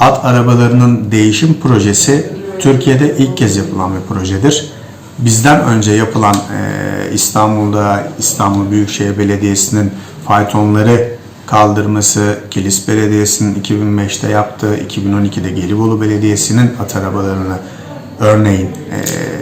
At arabalarının değişim projesi Türkiye'de ilk kez yapılan bir projedir. Bizden önce yapılan e, İstanbul'da İstanbul Büyükşehir Belediyesi'nin faytonları kaldırması, Kilis Belediyesi'nin 2005'te yaptığı, 2012'de Gelibolu Belediyesi'nin at arabalarını örneğin e,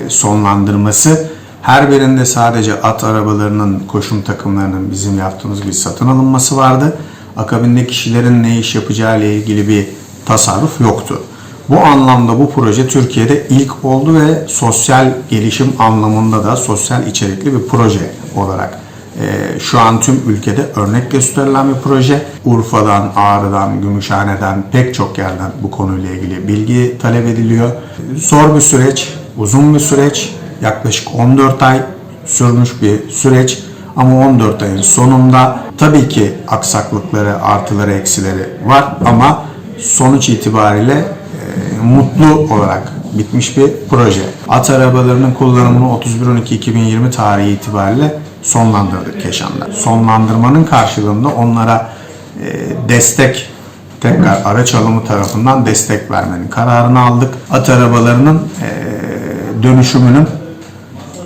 sonlandırması her birinde sadece at arabalarının koşum takımlarının bizim yaptığımız bir satın alınması vardı. Akabinde kişilerin ne iş yapacağı ile ilgili bir tasarruf yoktu. Bu anlamda bu proje Türkiye'de ilk oldu ve sosyal gelişim anlamında da sosyal içerikli bir proje olarak e, şu an tüm ülkede örnek gösterilen bir proje. Urfa'dan, Ağrı'dan, Gümüşhane'den pek çok yerden bu konuyla ilgili bilgi talep ediliyor. Zor bir süreç, uzun bir süreç, yaklaşık 14 ay sürmüş bir süreç. Ama 14 ayın sonunda tabii ki aksaklıkları, artıları, eksileri var ama sonuç itibariyle e, mutlu olarak bitmiş bir proje. At arabalarının kullanımını 31.12.2020 tarihi itibariyle sonlandırdık Keşan'da. Sonlandırmanın karşılığında onlara e, destek tekrar araç alımı tarafından destek vermenin kararını aldık. At arabalarının e, dönüşümünün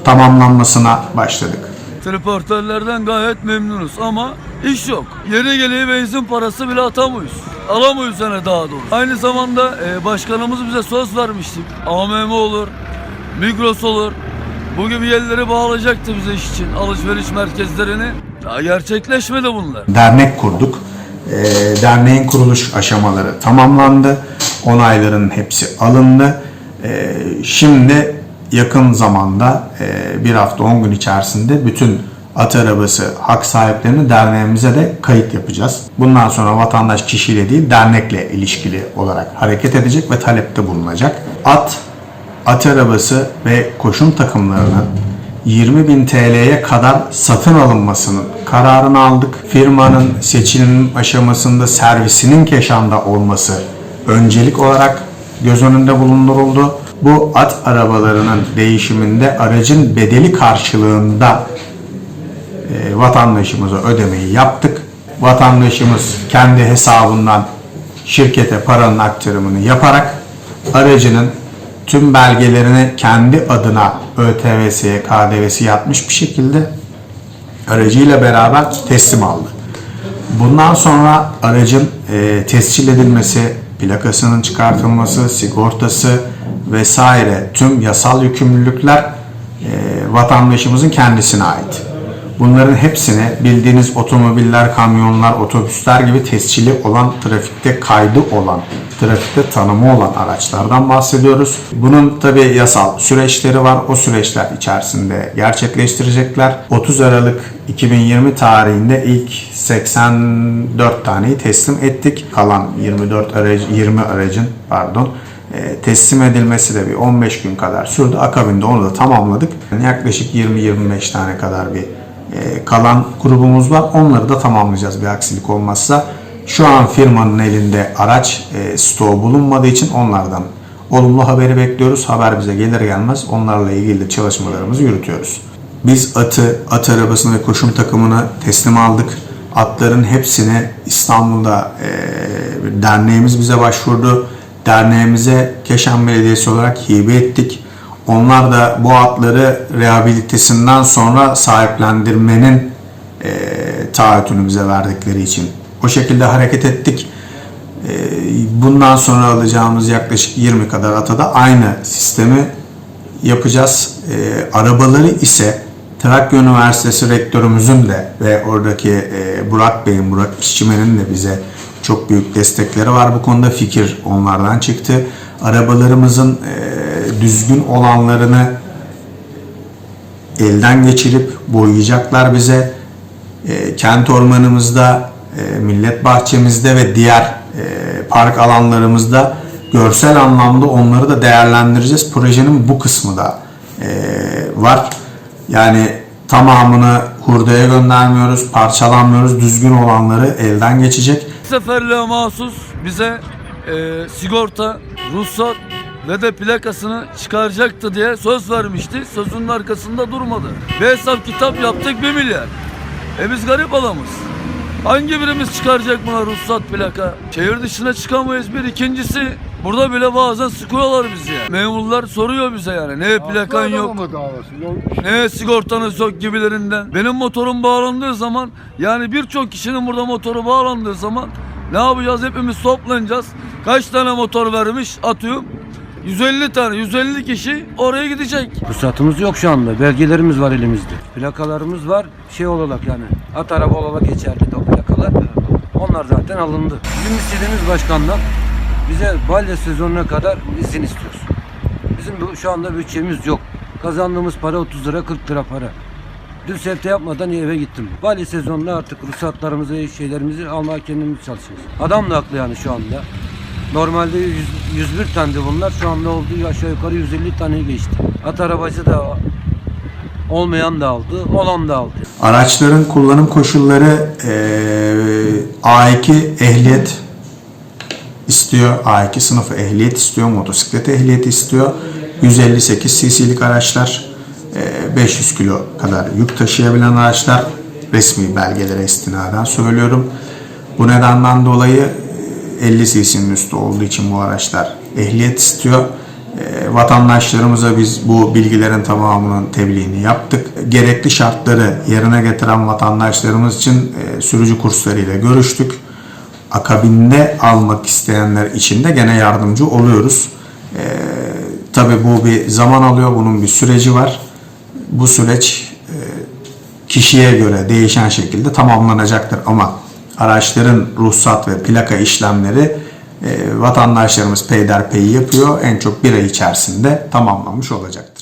tamamlanmasına başladık. Transportörlerden gayet memnunuz ama iş yok. Yeri geliyor benzin parası bile atamıyoruz. Alamıyoruz yani daha doğrusu. Aynı zamanda e, başkanımız bize söz vermişti. AMM olur, Migros olur. Bu gibi yerleri bağlayacaktı bize iş için alışveriş merkezlerini. Daha gerçekleşmedi bunlar. dernek kurduk. Ee, derneğin kuruluş aşamaları tamamlandı. Onayların hepsi alındı. Ee, şimdi yakın zamanda e, bir hafta 10 gün içerisinde bütün at arabası hak sahiplerini derneğimize de kayıt yapacağız. Bundan sonra vatandaş kişiyle değil dernekle ilişkili olarak hareket edecek ve talepte bulunacak. At, at arabası ve koşum takımlarının 20.000 TL'ye kadar satın alınmasının kararını aldık. Firmanın seçilim aşamasında servisinin Keşan'da olması öncelik olarak göz önünde bulunduruldu. Bu at arabalarının değişiminde aracın bedeli karşılığında e, vatandaşımıza ödemeyi yaptık. Vatandaşımız kendi hesabından şirkete paranın aktarımını yaparak aracının tüm belgelerini kendi adına ÖTV'siye, KDV'si yatmış bir şekilde aracıyla beraber teslim aldı. Bundan sonra aracın e, tescil edilmesi, plakasının çıkartılması, sigortası vesaire tüm yasal yükümlülükler e, vatandaşımızın kendisine ait. Bunların hepsini bildiğiniz otomobiller, kamyonlar, otobüsler gibi tescili olan, trafikte kaydı olan, trafikte tanımı olan araçlardan bahsediyoruz. Bunun tabi yasal süreçleri var. O süreçler içerisinde gerçekleştirecekler. 30 Aralık 2020 tarihinde ilk 84 taneyi teslim ettik. Kalan 24 aracı, 20 aracın pardon e, teslim edilmesi de bir 15 gün kadar sürdü. Akabinde onu da tamamladık. Yani yaklaşık 20-25 tane kadar bir kalan grubumuz var. Onları da tamamlayacağız bir aksilik olmazsa. Şu an firmanın elinde araç e, stoğu bulunmadığı için onlardan olumlu haberi bekliyoruz. Haber bize gelir gelmez onlarla ilgili de çalışmalarımızı yürütüyoruz. Biz atı, at arabasını ve koşum takımını teslim aldık. Atların hepsini İstanbul'da e, derneğimiz bize başvurdu. Derneğimize Keşan Belediyesi olarak hibe ettik. Onlar da bu atları rehabilitesinden sonra sahiplendirmenin e, taahhütünü bize verdikleri için o şekilde hareket ettik. E, bundan sonra alacağımız yaklaşık 20 kadar ata da aynı sistemi yapacağız. E, arabaları ise Trakya Üniversitesi rektörümüzün de ve oradaki e, Burak Bey'in, Burak İşçimen'in de bize çok büyük destekleri var bu konuda. Fikir onlardan çıktı. Arabalarımızın e, düzgün olanlarını elden geçirip boyayacaklar bize. E, kent ormanımızda, e, millet bahçemizde ve diğer e, park alanlarımızda görsel anlamda onları da değerlendireceğiz. Projenin bu kısmı da e, var. Yani tamamını hurdaya göndermiyoruz, parçalanmıyoruz. Düzgün olanları elden geçecek. Seferliğe mahsus bize e, sigorta, ruhsat ve de plakasını çıkaracaktı diye söz vermişti. Sözünün arkasında durmadı. Bir hesap kitap yaptık 1 milyar. E biz garip adamız. Hangi birimiz çıkaracak buna ruhsat plaka? Şehir dışına çıkamayız bir. ikincisi burada bile bazen sıkıyorlar bizi ya. Memurlar soruyor bize yani. Ne plakan yok. Ne sigortanız yok gibilerinden. Benim motorum bağlandığı zaman yani birçok kişinin burada motoru bağlandığı zaman ne yapacağız? Hepimiz toplanacağız. Kaç tane motor vermiş atıyorum. 150 tane, 150 kişi oraya gidecek. Ruhsatımız yok şu anda. Belgelerimiz var elimizde. Plakalarımız var. Şey olarak yani at araba olarak geçerli o plakalar. Onlar zaten alındı. Bizim istediğimiz başkandan bize balya sezonuna kadar izin istiyoruz. Bizim şu anda bütçemiz yok. Kazandığımız para 30 lira 40 lira para. Dün sevte yapmadan eve gittim. Balya sezonunda artık ruhsatlarımızı, şeylerimizi almaya kendimiz çalışıyoruz. Adam da haklı yani şu anda. Normalde 100, 101 tane bunlar. Şu anda olduğu aşağı yukarı 150 tane geçti. At arabacı da olmayan da aldı, olan da aldı. Araçların kullanım koşulları eee, A2 ehliyet istiyor. A2 sınıfı ehliyet istiyor. Motosiklet ehliyeti istiyor. 158 cc'lik araçlar, eee, 500 kilo kadar yük taşıyabilen araçlar resmi belgelere istinaden söylüyorum. Bu nedenden dolayı e, 50 cc'nin üstü olduğu için bu araçlar ehliyet istiyor. E, Vatandaşlarımıza biz bu bilgilerin tamamının tebliğini yaptık. Gerekli şartları yerine getiren vatandaşlarımız için e, sürücü kurslarıyla görüştük. Akabinde almak isteyenler için de gene yardımcı oluyoruz. E, Tabii bu bir zaman alıyor, bunun bir süreci var. Bu süreç e, kişiye göre değişen şekilde tamamlanacaktır ama araçların ruhsat ve plaka işlemleri e, vatandaşlarımız peyderpey yapıyor. En çok bir ay içerisinde tamamlanmış olacaktır.